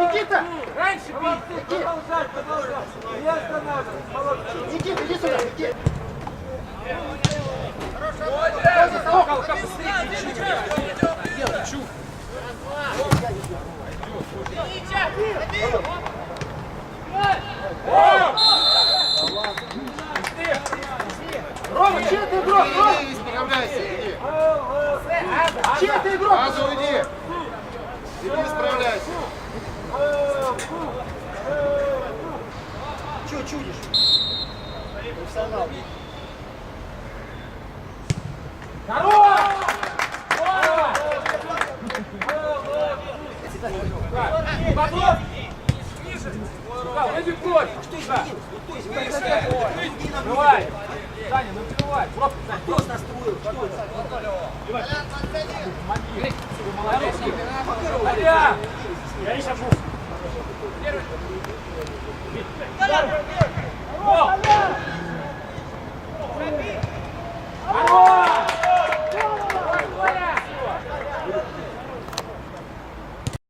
Никита! Раньше бей! Продолжать, продолжать. Не останавливаться. Молодцы. Никита, иди сюда, иди. Галка, быстрее! Делай, чу! Рома, чей ты игрок? Рома, Иди, исправляйся, иди. чей ты игрок? Сразу уйди. Иди, исправляйся. Чего чудишь? Профессионал. Здорово! Подлог! Сука, выйди прочь! Да. Давай! Саня, ну открывай! Пробки, Саня, Кто настроил? Что это? молодец! Аля! Я сейчас буду. Гол!